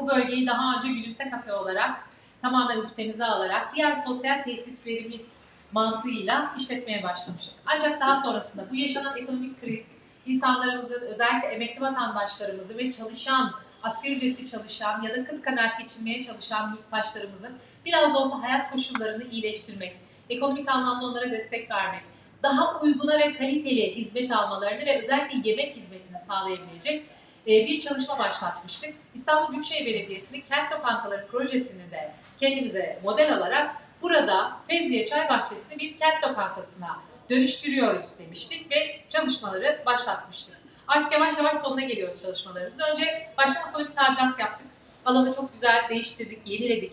Bu bölgeyi daha önce Gülümse Kafe olarak tamamen ülkemize alarak diğer sosyal tesislerimiz mantığıyla işletmeye başlamıştık. Ancak daha sonrasında bu yaşanan ekonomik kriz, insanlarımızın özellikle emekli vatandaşlarımızı ve çalışan, asgari ücretli çalışan ya da kıt kanaat geçinmeye çalışan yurttaşlarımızın biraz da olsa hayat koşullarını iyileştirmek, ekonomik anlamda onlara destek vermek, daha uyguna ve kaliteli hizmet almalarını ve özellikle yemek hizmetini sağlayabilecek bir çalışma başlatmıştık. İstanbul Büyükşehir Belediyesi'nin kent lokantaları projesini de kendimize model alarak burada Fezziye Çay Bahçesi'ni bir kent lokantasına dönüştürüyoruz demiştik ve çalışmaları başlatmıştık. Artık yavaş yavaş sonuna geliyoruz çalışmalarımızın. Önce başlama sonu bir tadilat yaptık. Alanı çok güzel değiştirdik, yeniledik.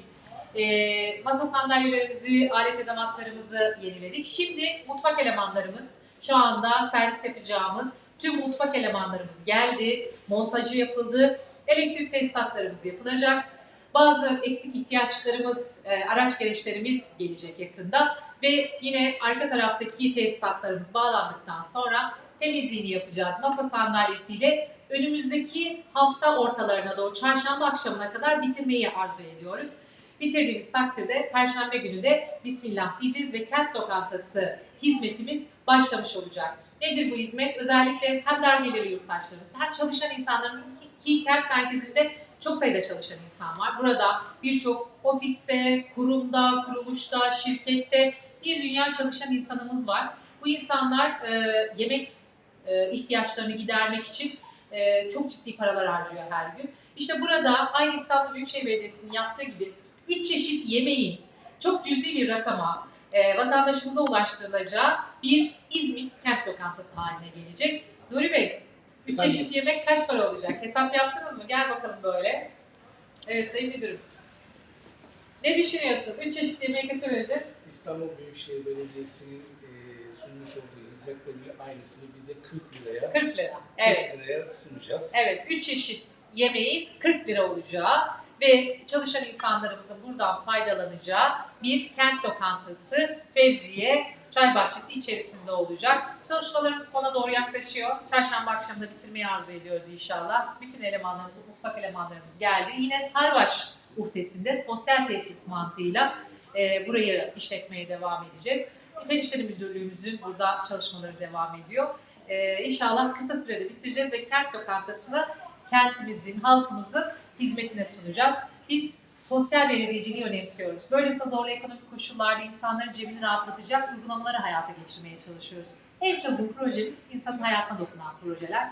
E, masa sandalyelerimizi, alet edevatlarımızı yeniledik. Şimdi mutfak elemanlarımız, şu anda servis yapacağımız tüm mutfak elemanlarımız geldi, montajı yapıldı, elektrik tesisatlarımız yapılacak. Bazı eksik ihtiyaçlarımız, e, araç gereçlerimiz gelecek yakında ve yine arka taraftaki tesisatlarımız bağlandıktan sonra temizliğini yapacağız masa sandalyesiyle. Önümüzdeki hafta ortalarına doğru çarşamba akşamına kadar bitirmeyi arzu ediyoruz. Bitirdiğimiz takdirde Perşembe günü de Bismillah diyeceğiz ve kent lokantası hizmetimiz başlamış olacak. Nedir bu hizmet? Özellikle hem dar gelirli yurttaşlarımız hem çalışan insanlarımızın ki, ki kent merkezinde çok sayıda çalışan insan var. Burada birçok ofiste, kurumda, kuruluşta, şirkette bir dünya çalışan insanımız var. Bu insanlar e, yemek e, ihtiyaçlarını gidermek için e, çok ciddi paralar harcıyor her gün. İşte burada aynı İstanbul Büyükşehir Belediyesi'nin yaptığı gibi üç çeşit yemeğin çok cüzi bir rakama e, vatandaşımıza ulaştırılacağı bir İzmit kent lokantası haline gelecek. Nuri Bey, üç Efendim? çeşit yemek kaç para olacak? Hesap yaptınız mı? Gel bakalım böyle. Evet Sayın Müdürüm. Ne düşünüyorsunuz? Üç çeşit yemeği kaça vereceğiz? İstanbul Büyükşehir Belediyesi'nin e, sunmuş olduğu hizmet bedeli aynısını biz de 40 liraya 40 lira. Evet. 40 liraya sunacağız. Evet, 3 çeşit yemeğin 40 lira olacağı ve çalışan insanlarımızın buradan faydalanacağı bir kent lokantası Fevziye Çay Bahçesi içerisinde olacak. Çalışmalarımız sona doğru yaklaşıyor. Çarşamba akşamında bitirmeyi arzu ediyoruz inşallah. Bütün elemanlarımız, mutfak elemanlarımız geldi. Yine Sarbaş uhdesinde sosyal tesis mantığıyla e, burayı işletmeye devam edeceğiz. Fen İşleri Müdürlüğümüzün burada çalışmaları devam ediyor. E, inşallah kısa sürede bitireceğiz ve kent lokantasını kentimizin, halkımızın hizmetine sunacağız. Biz sosyal belediyeciliği önemsiyoruz. Böylesine zorlu ekonomik koşullarda insanların cebini rahatlatacak uygulamaları hayata geçirmeye çalışıyoruz. En çılgın projemiz insanın hayatına dokunan projeler.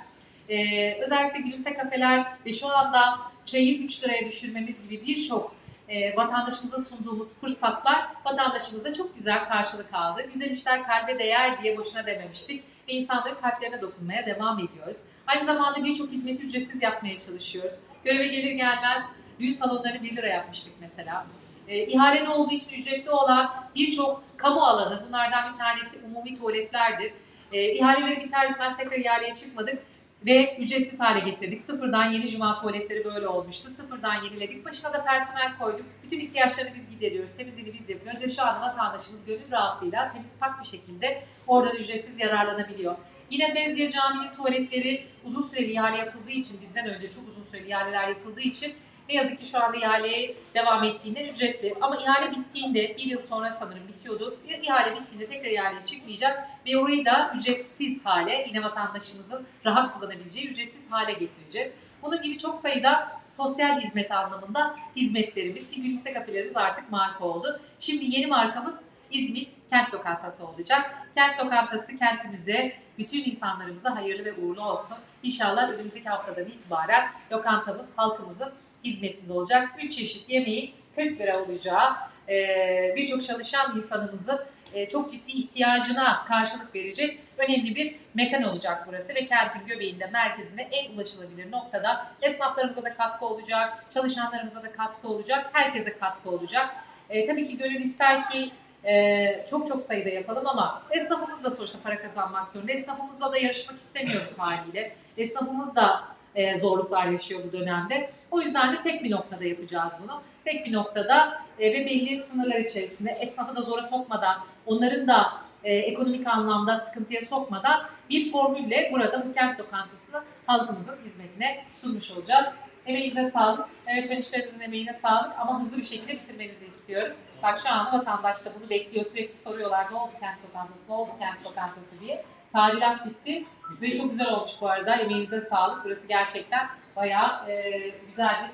Ee, özellikle gülümse kafeler ve şu anda çayı 3 liraya düşürmemiz gibi birçok e, vatandaşımıza sunduğumuz fırsatlar vatandaşımıza çok güzel karşılık aldı. Güzel işler kalbe değer diye boşuna dememiştik ve insanların kalplerine dokunmaya devam ediyoruz. Aynı zamanda birçok hizmeti ücretsiz yapmaya çalışıyoruz. Göreve gelir gelmez düğün salonlarını 1 lira yapmıştık mesela. E, ihalede olduğu için ücretli olan birçok kamu alanı, bunlardan bir tanesi umumi tuvaletlerdir. E, ihaleleri biter bitmez tekrar ihaleye çıkmadık ve ücretsiz hale getirdik. Sıfırdan yeni cuma tuvaletleri böyle olmuştu. Sıfırdan yeniledik. Başına da personel koyduk. Bütün ihtiyaçlarını biz gideriyoruz. Temizliğini biz yapıyoruz ve şu anda vatandaşımız gönül rahatlığıyla temiz pak bir şekilde oradan ücretsiz yararlanabiliyor. Yine Fezziye Camii'nin tuvaletleri uzun süreli ihale yapıldığı için, bizden önce çok uzun süreli ihaleler yapıldığı için ne yazık ki şu anda ihaleye devam ettiğinden ücretli. Ama ihale bittiğinde, bir yıl sonra sanırım bitiyordu. İhale bittiğinde tekrar ihaleye çıkmayacağız ve orayı da ücretsiz hale, yine vatandaşımızın rahat kullanabileceği ücretsiz hale getireceğiz. Bunun gibi çok sayıda sosyal hizmet anlamında hizmetlerimiz ki gülümse kafelerimiz artık marka oldu. Şimdi yeni markamız İzmit Kent Lokantası olacak. Kent Lokantası kentimize, bütün insanlarımıza hayırlı ve uğurlu olsun. İnşallah önümüzdeki haftadan itibaren lokantamız halkımızın hizmetinde olacak. 3 çeşit yemeğin 40 lira olacağı, e, birçok çalışan insanımızın e, çok ciddi ihtiyacına karşılık verecek önemli bir mekan olacak burası ve kentin göbeğinde, merkezinde en ulaşılabilir noktada esnaflarımıza da katkı olacak, çalışanlarımıza da katkı olacak, herkese katkı olacak. E, tabii ki gönül ister ki e, çok çok sayıda yapalım ama esnafımız da sonuçta para kazanmak zorunda. Esnafımızla da yarışmak istemiyoruz haliyle. Esnafımız da e, zorluklar yaşıyor bu dönemde. O yüzden de tek bir noktada yapacağız bunu. Tek bir noktada e, ve belli sınırlar içerisinde esnafı da zora sokmadan, onların da e, ekonomik anlamda sıkıntıya sokmadan bir formülle burada bu kent lokantasını halkımızın hizmetine sunmuş olacağız. Emeğinize sağlık. Evet işlerinizin emeğine sağlık ama hızlı bir şekilde bitirmenizi istiyorum. Bak şu anda vatandaş da bunu bekliyor. Sürekli soruyorlar ne oldu kent lokantası, ne oldu kent lokantası diye. Tadilat bitti ve çok güzel olmuş bu arada. Emeğinize sağlık. Burası gerçekten bayağı e, güzel bir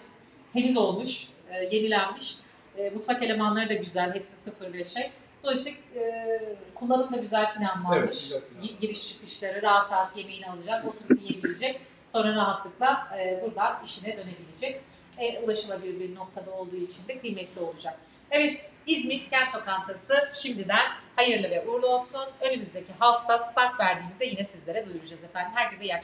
temiz olmuş, e, yenilenmiş. E, mutfak elemanları da güzel, hepsi sıfır ve şey. Dolayısıyla e, kullanım da güzel planlanmış. Evet, güzel Giriş çıkışları rahat rahat yemeğini alacak, oturup yiyebilecek. Sonra rahatlıkla e, buradan işine dönebilecek. E, ulaşılabilir bir noktada olduğu için de kıymetli olacak. Evet, İzmit Kent Lokantası şimdiden hayırlı ve uğurlu olsun. Önümüzdeki hafta start verdiğimizde yine sizlere duyuracağız efendim. Herkese iyi akşamlar.